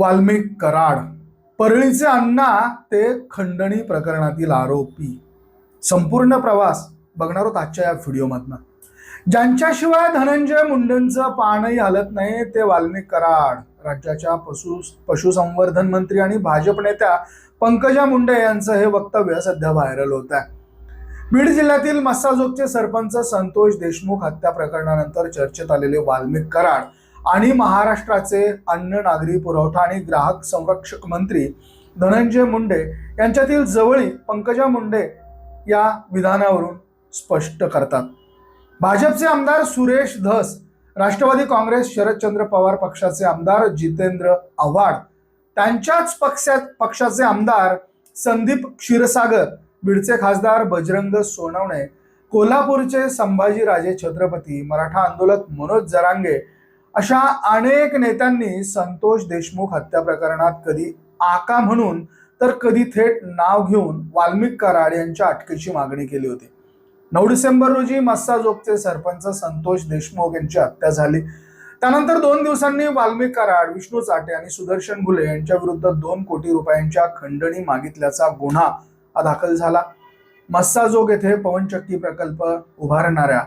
वाल्मिक कराड. परळीचे अण्णा ते खंडणी प्रकरणातील आरोपी. संपूर्ण प्रवास बघणार होत आजच्या या व्हिडिओमधनं ज्यांच्याशिवाय धनंजय मुंडेंचं पानही हलत नाही ते वाल्मिक कराड. राज्याच्या पशु पशुसंवर्धन मंत्री आणि भाजप नेत्या पंकजा मुंडे यांचं हे वक्तव्य सध्या व्हायरल होत आहे. बीड जिल्ह्यातील मस्साजोगचे सरपंच संतोष देशमुख हत्या प्रकरणानंतर चर्चेत आलेले वाल्मिक कराड. आणि महाराष्ट्राचे अन्न नागरी पुरवठा आणि ग्राहक संरक्षक मंत्री धनंजय मुंडे यांच्यातील जवळी पंकजा मुंडे या विधानावरून स्पष्ट करतात. भाजपचे आमदार सुरेश धस राष्ट्रवादी काँग्रेस शरदचंद्र पवार पक्षाचे आमदार जितेंद्र आव्हाड त्यांच्याच पक्षात पक्षाचे आमदार संदीप क्षीरसागर बीडचे खासदार बजरंग सोनवणे कोल्हापूरचे संभाजीराजे छत्रपती मराठा आंदोलक मनोज जरांगे अशा अनेक नेत्यांनी संतोष देशमुख हत्या प्रकरणात कधी आका म्हणून तर कधी थेट नाव घेऊन वाल्मिक कराड यांच्या अटकेची मागणी केली होती. नऊ डिसेंबर रोजी मस्साजोगचे सरपंच संतोष देशमुख यांची हत्या झाली. त्यानंतर दोन दिवसांनी वाल्मिक कराड विष्णू चाटे आणि सुदर्शन भुले यांच्या विरुद्ध दोन कोटी रुपयांच्या खंडणी मागितल्याचा गुन्हा दाखल झाला. मस्साजोग येथे पवनचक्की प्रकल्प उभारणाऱ्या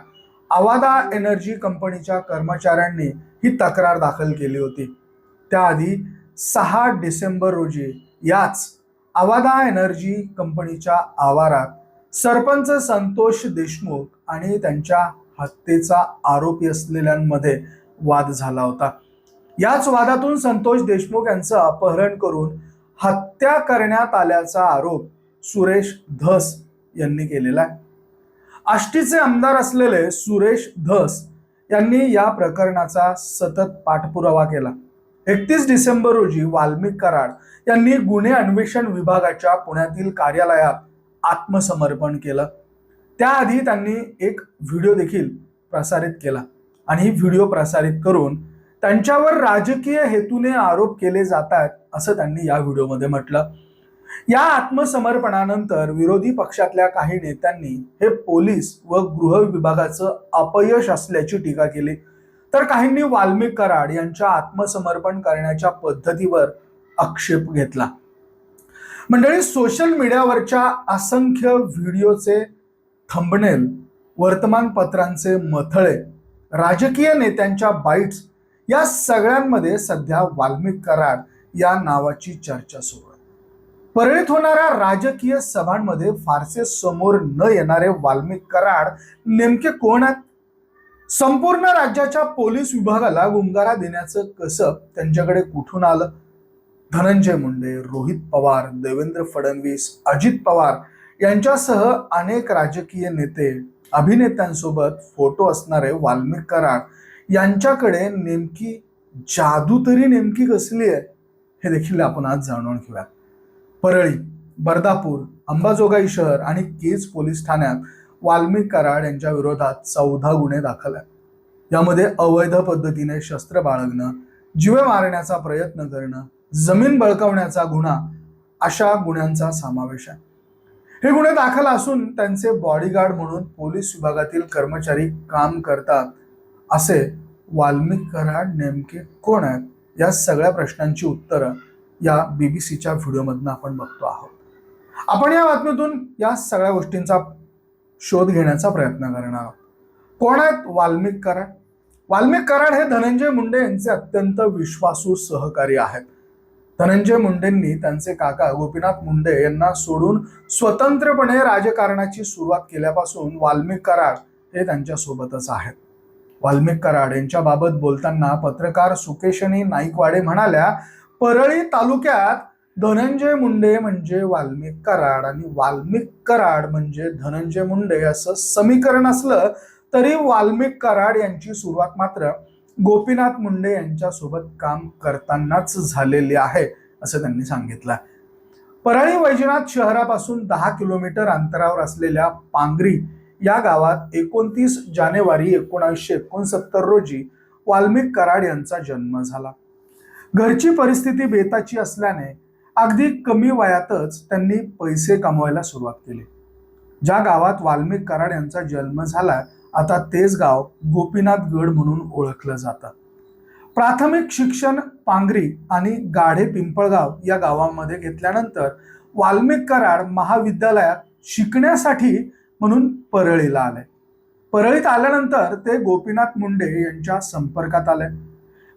आवादा एनर्जी कंपनीच्या कर्मचाऱ्यांनी ही तक्रार दाखल केली होती. त्याआधी सहा डिसेंबर रोजी याच आवादा एनर्जी कंपनीच्या आवारात सरपंच संतोष देशमुख आणि त्यांच्या हत्येचा आरोपी असलेल्यांमध्ये वाद झाला होता. याच वादातून संतोष देशमुख यांचं अपहरण करून हत्या करण्यात आल्याचा आरोप सुरेश धस यांनी केलेला आहे. आष्टीचे आमदार असलेले सुरेश धस यांनी या प्रकरणाचा सतत पाठपुरावा केला. एकतीस डिसेंबर रोजी वाल्मिक कराड यांनी गुन्हे अन्वेषण विभागाच्या पुण्यातील कार्यालयात आत्मसमर्पण केलं. त्याआधी त्यांनी एक व्हिडिओ देखील प्रसारित केला आणि ही व्हिडिओ प्रसारित करून त्यांच्यावर राजकीय हेतूने आरोप केले जात आहेत असं त्यांनी या व्हिडिओमध्ये म्हटलं. या आत्मसमर्पणानंतर विरोधी पक्षातल्या काही नेत्यांनी हे पोलीस व गृह विभागाचं अपयश असल्याची टीका केली. तर काहींनी वाल्मिक कराड यांच्या आत्मसमर्पण करण्याच्या पद्धतीवर आक्षेप घेतला. मंडळी सोशल मीडियावरच्या असंख्य व्हिडिओचे थंबनेल वर्तमानपत्रांचे मथळे राजकीय नेत्यांच्या बाईट्स या सगळ्यांमध्ये सध्या वाल्मिक कराड या नावाची चर्चा सुरू आहे. परळीत होणाऱ्या राजकीय सभांमध्ये फारसे समोर न येणारे वाल्मिक कराड नेमके कोण आहेत? संपूर्ण राज्याच्या पोलीस विभागाला गुंगारा देण्याचं कसं त्यांच्याकडे कुठून आलं? धनंजय मुंडे रोहित पवार देवेंद्र फडणवीस अजित पवार यांच्यासह अनेक राजकीय नेते अभिनेत्यांसोबत फोटो असणारे वाल्मिक कराड यांच्याकडे नेमकी जादू तरी नेमकी कसली आहे? हे देखील आपण आज जाणून घेऊयात. परळी बर्दापूर अंबाजोगाई शहर आणि केज पोलीस ठाण्यात वाल्मिक कराड यांच्या विरोधात चौदा गुन्हे दाखल आहेत. यामध्ये अवैध पद्धतीने शस्त्र बाळगणं जीवे मारण्याचा प्रयत्न करणं जमीन बळकवण्याचा गुन्हा अशा गुन्ह्यांचा समावेश आहे. हे गुन्हे दाखल असून त्यांचे बॉडीगार्ड म्हणून पोलीस विभागातील कर्मचारी काम करतात असे वाल्मिक कराड नेमके कोण आहेत? या सगळ्या प्रश्नांची उत्तरं या बीबीसीच्या व्हिडिओमधनं आपण बघतो आहोत. आपण या बातमीतून या सगळ्या गोष्टींचा शोध घेण्याचा प्रयत्न करणार आहोत. कोण आहेत वाल्मिक कराड? वाल्मिक कराड हे धनंजय मुंडे यांचे अत्यंत विश्वासू सहकारी आहेत. धनंजय मुंडेंनी त्यांचे काका गोपीनाथ मुंडे यांना सोडून स्वतंत्रपणे राजकारणाची सुरुवात केल्यापासून वाल्मिक कराड हे त्यांच्यासोबतच आहेत. वाल्मिक कराड यांच्याबाबत बोलताना पत्रकार सुकेशनी नाईकवाडे म्हणाल्या परळी तालुक्यात धनंजय मुंडे म्हणजे वाल्मिक कराड आणि वाल्मिक कराड म्हणजे धनंजय मुंडे असं समीकरण असलं तरी वाल्मिक कराड यांची सुरुवात मात्र गोपीनाथ मुंडे यांच्यासोबत काम करतानाच झालेली आहे असं त्यांनी सांगितलं. परळी वैजनाथ शहरापासून दहा किलोमीटर अंतरावर असलेल्या पांगरी या गावात एकोणतीस जानेवारी एकोणीसशे एकोणसत्तर रोजी वाल्मिक कराड यांचा जन्म झाला. घरची परिस्थिती बेताची असल्याने अगदी कमी वयातच त्यांनी पैसे कमवायला सुरुवात केली. ज्या गावात वाल्मिक कराड यांचा जन्म झाला आता तेच गाव गोपीनाथ गड म्हणून ओळखलं जातं. प्राथमिक शिक्षण पांगरी आणि गाढे पिंपळगाव या गावांमध्ये घेतल्यानंतर वाल्मिक कराड महाविद्यालयात शिकण्यासाठी म्हणून परळीला आले. परळीत आल्यानंतर ते गोपीनाथ मुंडे यांच्या संपर्कात आले.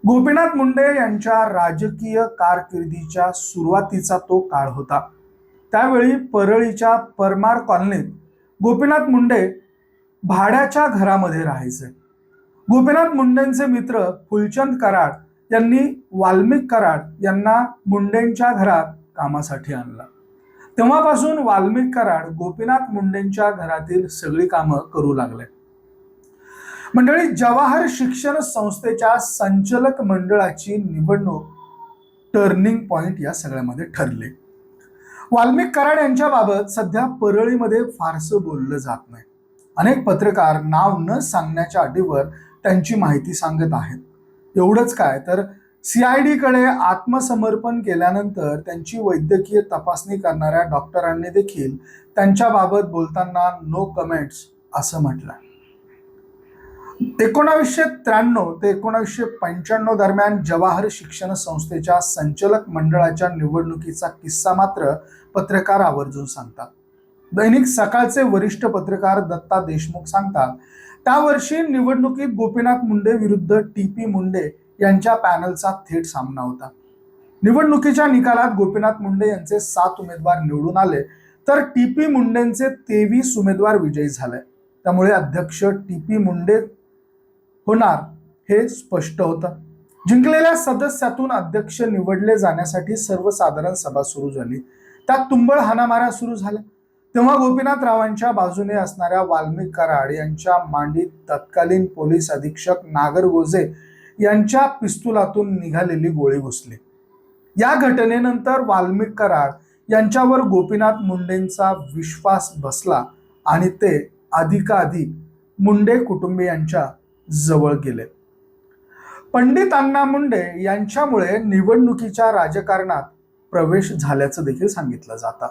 गोपीनाथ मुंडे यांच्या राजकीय कारकिर्दीच्या सुरुवातीचा तो काळ होता. त्यावेळी परळीच्या परमार कॉलनीत गोपीनाथ मुंडे भाड्याच्या घरामध्ये राहायचे. गोपीनाथ मुंडेंचे मित्र फुलचंद कराड यांनी वाल्मिक कराड यांना मुंडेंच्या घरात कामासाठी आणलं. तेव्हापासून वाल्मिक कराड गोपीनाथ मुंडेंच्या घरातील सगळी कामं करू लागले. मंडळी जवाहर शिक्षण संस्थेच्या संचालक मंडळाची निवडणूक टर्निंग पॉइंट या सगळ्यामध्ये ठरले. वाल्मिक कराड यांच्याबाबत सध्या परळीमध्ये फारसं बोललं जात नाही. अनेक पत्रकार नाव न सांगण्याच्या अटीवर त्यांची माहिती सांगत आहेत. एवढंच काय तर सीआयडीकडे आत्मसमर्पण केल्यानंतर त्यांची वैद्यकीय तपासणी करणाऱ्या डॉक्टरांनी देखील त्यांच्याबाबत बोलताना नो कमेंट्स असं म्हटलं. एकोणावीसशे त्र्याण्णव ते एकोणावीसशे पंच्याण्णव दरम्यान जवाहर शिक्षण संस्थेच्या संचालक मंडळाच्या निवडणुकीचा किस्सा मात्र पत्रकार आवर्जून सांगतात. दैनिक सकाळचे वरिष्ठ पत्रकार दत्ता देशमुख सांगतात त्या वर्षी निवडणुकीत गोपीनाथ मुंडे विरुद्ध टी पी मुंडे यांच्या पॅनलचा थेट सामना होता. निवडणुकीच्या निकालात गोपीनाथ मुंडे यांचे सात उमेदवार निवडून आले तर टी पी मुंडेंचे तेवीस उमेदवार विजयी झाले. त्यामुळे अध्यक्ष टी पी मुंडे होणार हे स्पष्ट होतं. जिंकलेल्या सदस्यातून अध्यक्ष निवडले जाण्यासाठी सर्वसाधारण सभा सुरू झाली. त्यात तुंबळ हाणामाऱ्या सुरू झाल्या. तेव्हा गोपीनाथरावांच्या बाजूने असणाऱ्या वाल्मिक कराड यांच्या मांडीत तत्कालीन पोलीस अधीक्षक नागरगोजे यांच्या पिस्तुलातून निघालेली गोळी घुसली. या घटनेनंतर वाल्मिक कराड यांच्यावर गोपीनाथ मुंडेंचा विश्वास बसला आणि ते अधिकाधिक मुंडे कुटुंबियांच्या जवळ गेले. पंडित अण्णा मुंडे यांच्यामुळे निवडणुकीच्या राजकारणात प्रवेश झाल्याचं देखील सांगितलं जातं.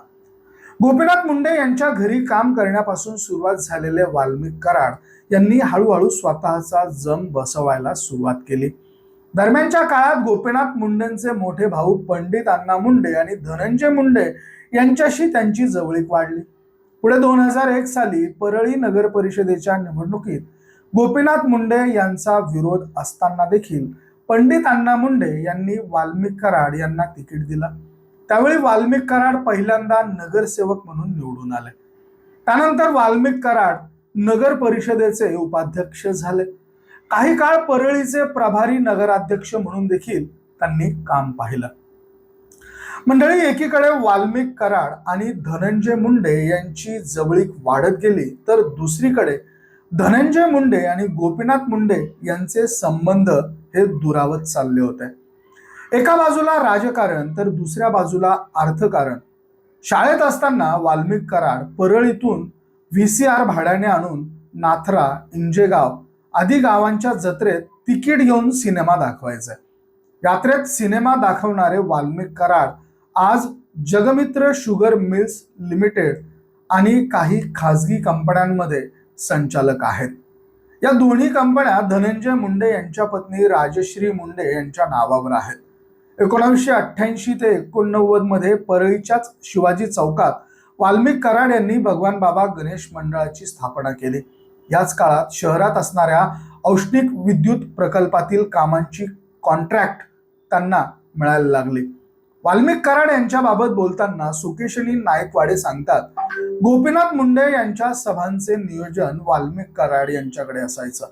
गोपीनाथ मुंडे यांच्या घरी काम करण्यापासून सुरुवात झालेले वाल्मिक कराड यांनी हळूहळू स्वतःचा जम बसवायला सुरुवात केली. दरम्यानच्या काळात गोपीनाथ मुंडेंचे मोठे भाऊ पंडित अण्णा मुंडे आणि धनंजय मुंडे यांच्याशी त्यांची जवळीक वाढली. पुढे दोन हजार एक साली परळी नगर परिषदेच्या निवडणुकीत गोपीनाथ मुंडे यांचा विरोध असताना देखील पंडित अण्णा मुंडे यांनी वाल्मिक कराड यांना तिकीट दिलं. त्यावेळी वाल्मिक कराड पहिल्यांदा नगरसेवक म्हणून निवडून आले. त्यानंतर वाल्मिक कराड नगर परिषदेचे उपाध्यक्ष झाले. काही काळ परळीचे प्रभारी नगराध्यक्ष म्हणून देखील त्यांनी काम पाहिलं. मंडळी एकीकडे वाल्मिक कराड आणि धनंजय मुंडे यांची जवळीक वाढत गेली तर दुसरीकडे धनंजय मुंडे आणि गोपीनाथ मुंडे यांचे संबंध हे दुरावत चालले होते. एका बाजूला राजकारण तर दुसऱ्या बाजूला अर्थकारण. शाळेत असताना वाल्मिक कराड परळीतून व्ही सी आर भाड्याने आणून नाथरा इंजेगाव आदी गावांच्या जत्रेत तिकीट घेऊन सिनेमा दाखवायचा. यात्रेत सिनेमा दाखवणारे वाल्मिक कराड आज जगमित्र शुगर मिल्स लिमिटेड आणि काही खाजगी कंपन्यांमध्ये संचालक आहेत. या दोन्ही कंपन्या धनंजय मुंडे यांच्या पत्नी राजश्री मुंडे यांच्या नावावर आहेत. एकोणावीसशे अठ्ठ्याऐंशी ते एकोणनव्वदमध्ये परळीच्याच शिवाजी चौकात वाल्मिक कराड यांनी भगवान बाबा गणेश मंडळाची स्थापना केली. याच काळात शहरात असणाऱ्या औष्णिक विद्युत प्रकल्पातील कामांची कॉन्ट्रॅक्ट त्यांना मिळायला लागली. वाल्मिक कराड यांच्याबाबत बोलताना सुकेशनी नायकवाडे सांगतात गोपीनाथ मुंडे यांच्या सभांचे नियोजन वाल्मिक कराड यांच्याकडे असायचं.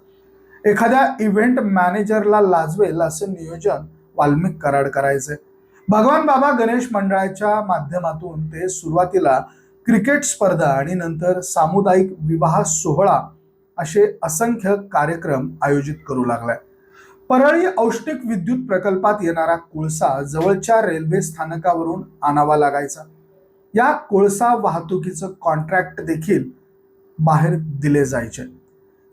एखाद्या इव्हेंट मॅनेजरला लाजवेल असं नियोजन वाल्मिक कराड करायचे. भगवान बाबा गणेश मंडळाच्या माध्यमातून ते सुरुवातीला क्रिकेट स्पर्धा आणि नंतर सामुदायिक विवाह सोहळा असे असंख्य कार्यक्रम आयोजित करू लागलाय परळी औष्णिक विद्युत प्रकल्पात येणारा कोळसा जवळच्या रेल्वे स्थानकावरून आणावा लागायचा. या कोळसा वाहतुकीचं कॉन्ट्रॅक्ट देखील बाहेर दिले जायचे.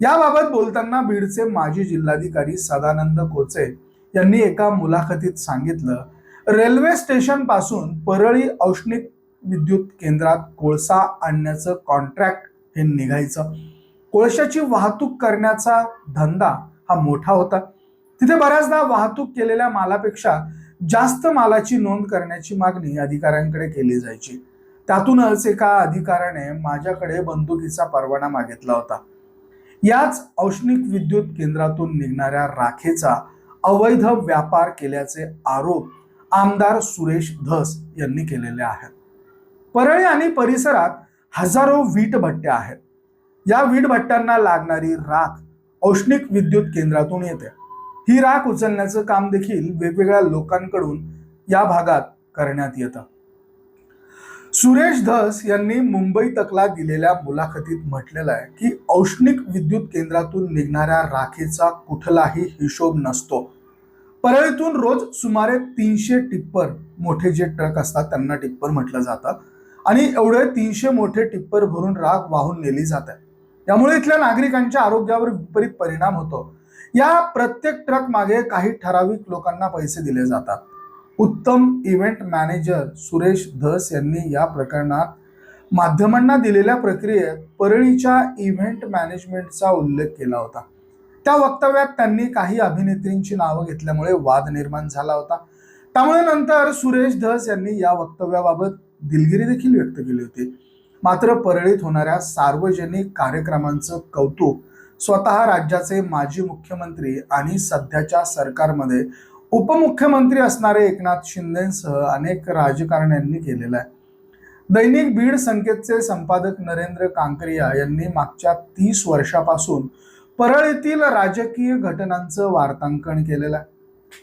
याबाबत बोलताना बीडचे माजी जिल्हाधिकारी सदानंद कोचे यांनी एका मुलाखतीत सांगितलं रेल्वे स्टेशनपासून परळी औष्णिक विद्युत केंद्रात कोळसा आणण्याचं कॉन्ट्रॅक्ट हे निघायचं. कोळशाची वाहतूक करण्याचा धंदा हा मोठा होता. तिथे बऱ्याचदा वाहतूक केलेल्या मालापेक्षा जास्त मालाची नोंद करण्याची मागणी अधिकाऱ्यांकडे केली जायची. त्यातूनच एका अधिकाऱ्याने माझ्याकडे बंदुकीचा परवाना मागितला होता. याच औष्णिक विद्युत केंद्रातून निघणाऱ्या राखेचा अवैध व्यापार केल्याचे आरोप आमदार सुरेश धस यांनी केलेले आहेत. परळी आणि परिसरात हजारो वीट भट्ट्या आहेत. या वीट भट्ट्यांना लागणारी राख औष्णिक विद्युत केंद्रातून येते. ही राख उचलण्याचं काम देखील वेगवेगळ्या लोकांकडून या भागात करण्यात येतं. सुरेश धस यांनी मुंबई तकला दिलेल्या मुलाखतीत म्हटलेलं आहे की औष्णिक विद्युत केंद्रातून निघणाऱ्या राखेचा कुठलाही हिशोब नसतो. परळीतून रोज सुमारे तीनशे टिप्पर मोठे जे ट्रक असतात त्यांना टिप्पर म्हटलं जातं. आणि एवढे तीनशे मोठे टिप्पर भरून राख वाहून नेली जात. आहे त्यामुळे इथल्या नागरिकांच्या आरोग्यावर विपरीत परिणाम होतो. या प्रत्येक ट्रक मागे काही ठराविक लोकांना पैसे दिले जातात. उत्तम इव्हेंट मॅनेजर सुरेश धस यांनी या प्रकरणात माध्यमांना दिलेल्या प्रक्रियेत परळीच्या इव्हेंट मॅनेजमेंटचा उल्लेख केला होता. त्या वक्तव्यात त्यांनी काही अभिनेत्रींची नावं घेतल्यामुळे वाद निर्माण झाला होता. त्यामुळे नंतर सुरेश धस यांनी या वक्तव्याबाबत दिलगिरी देखील व्यक्त केली होती. मात्र परळीत होणाऱ्या सार्वजनिक कार्यक्रमांचं कौतुक स्वतः राज्याचे माजी मुख्यमंत्री आणि सध्याच्या सरकारमध्ये उपमुख्यमंत्री असणारे एकनाथ शिंदेसह अनेक राजकारण्यांनी केलेलं आहे. दैनिक बीड संकेतचे संपादक नरेंद्र कांकरिया यांनी मागच्या तीस वर्षापासून परळीतील राजकीय घटनांचं वार्तांकन केलेलं आहे.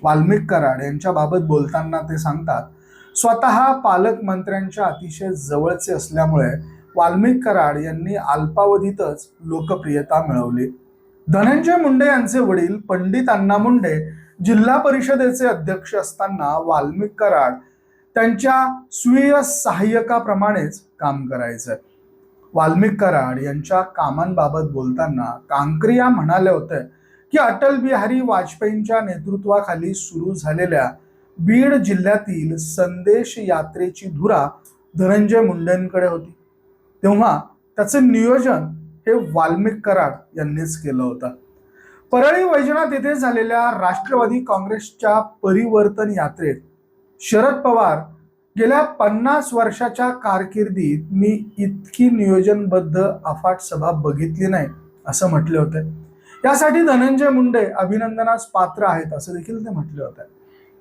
वाल्मिक कराड यांच्याबाबत बोलताना ते सांगतात स्वतः पालकमंत्र्यांच्या अतिशय जवळचे असल्यामुळे वाल्मिक कराड यांनी अल्पावधीतच लोकप्रियता मिळवली. धनंजय मुंडे यांचे वडील पंडित अण्णा मुंडे जिल्हा परिषदेचे अध्यक्ष असताना वाल्मिक कराड त्यांच्या स्वीय सहाय्यकाप्रमाणेच काम करायचं. वाल्मिक कराड यांच्या कामांबाबत बोलताना कांक्रिया म्हणाले होते की अटल बिहारी वाजपेयींच्या नेतृत्वाखाली सुरू झालेल्या बीड जिल्ह्यातील संदेश यात्रेची धुरा धनंजय मुंडेंकडे होती. तेव्हा त्याचं नियोजन हे वाल्मिक कराड यांनीच केलं होतं. परळी वैजनाथ येथे झालेल्या राष्ट्रवादी काँग्रेसच्या परिवर्तन यात्रेत शरद पवार गेल्या पन्नास वर्षाच्या कारकिर्दीत मी इतकी नियोजनबद्ध अफाट सभा बघितली नाही असं म्हटले होते. यासाठी धनंजय मुंडे अभिनंदनास पात्र आहेत असं देखील ते म्हटले होते.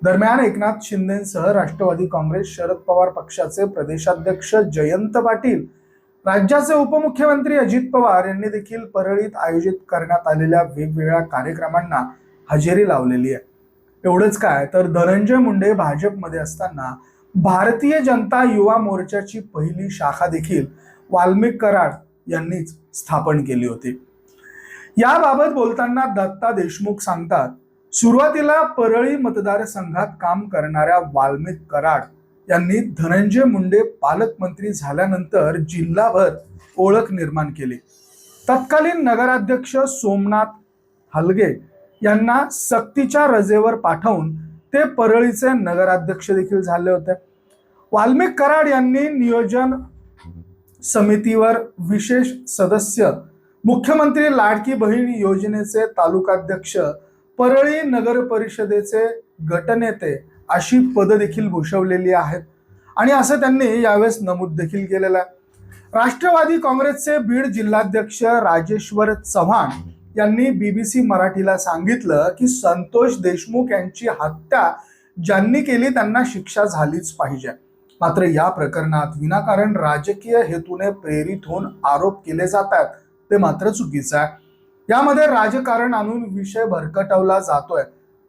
दरम्यान एकनाथ शिंदेसह राष्ट्रवादी काँग्रेस शरद पवार पक्षाचे प्रदेशाध्यक्ष जयंत पाटील राज्याचे उपमुख्यमंत्री अजित पवार यांनी देखील परळीत आयोजित करण्यात आलेल्या वेगवेगळ्या कार्यक्रमांना हजेरी लावलेली आहे. एवढंच काय तर धनंजय मुंडे भाजपमध्ये असताना भारतीय जनता युवा मोर्चाची पहिली शाखा देखील वाल्मिक कराड यांनीच स्थापन केली होती. याबाबत बोलताना दत्ता देशमुख सांगतात सुरुवातीला परळी मतदारसंघात काम करणाऱ्या वाल्मिक कराड यांनी धनंजय मुंडे पालकमंत्री झाल्यानंतर जिल्हाभर ओळख निर्माण केली. तत्कालीन नगराध्यक्ष सोमनाथ हलगे यांना सक्तीच्या रजेवर पाठवून ते परळीचे नगराध्यक्ष देखील झाले होते. वाल्मिक कराड यांनी नियोजन समितीवर विशेष सदस्य मुख्यमंत्री लाडकी बहीण योजनेचे तालुकाध्यक्ष परळी नगर परिषदेचे गटनेते अशी पदं देखील भूषवलेली आहेत. आणि असं त्यांनी यावेळेस नमूद देखील केलेलं आहे. राष्ट्रवादी काँग्रेसचे बीड जिल्हाध्यक्ष राजेश्वर चव्हाण यांनी बीबीसी मराठीला सांगितलं की संतोष देशमुख यांची हत्या ज्यांनी केली त्यांना शिक्षा झालीच पाहिजे. मात्र या प्रकरणात विनाकारण राजकीय हेतूने प्रेरित होऊन आरोप केले जातात ते मात्र चुकीचं आहे. यामध्ये राजकारण आणून विषय भरकटवला जातोय.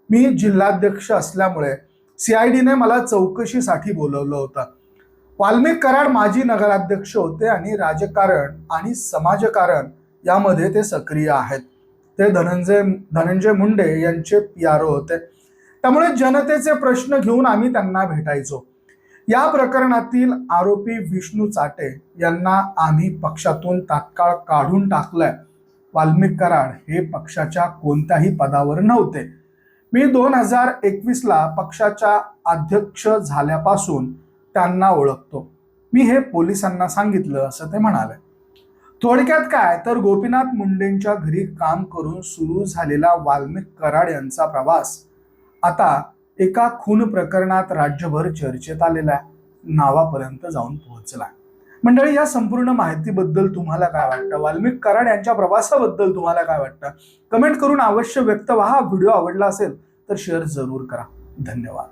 मी जिल्हाध्यक्ष असल्यामुळे सीआयडीने मला चौकशीसाठी बोलवलं होतं. वाल्मिक कराड माजी नगराध्यक्ष होते आणि राजकारण आणि समाजकारण यामध्ये ते सक्रिय आहेत. ते धनंजय धनंजय मुंडे यांचे पियारो होते. त्यामुळे जनतेचे प्रश्न घेऊन आम्ही त्यांना भेटायचो. या प्रकरणातील आरोपी विष्णू चाटे यांना आम्ही पक्षातून तात्काळ काढून टाकलंय. वाल्मिक कराड हे पक्षाच्या कोणत्याही पदावर नव्हते. मी दोन हजार एकवीसला पक्षाच्या अध्यक्ष झाल्यापासून त्यांना ओळखतो. मी हे पोलिसांना सांगितलं असं ते म्हणाले. थोडक्यात काय? तर गोपीनाथ मुंडेंच्या घरी काम करून सुरू झालेला वाल्मिक कराड यांचा प्रवास आता एका खून प्रकरणात राज्यभर चर्चेत आलेल्या नावापर्यंत जाऊन पोहोचला मंडळी या संपूर्ण माहितीबद्दल तुम्हाला काय वाटतं? वाल्मिक कराड यांच्या प्रवासाबद्दल तुम्हाला काय वाटतं? कमेंट करून अवश्य व्यक्त व्हा. हा व्हिडिओ आवडला असेल तर शेअर जरूर करा. धन्यवाद.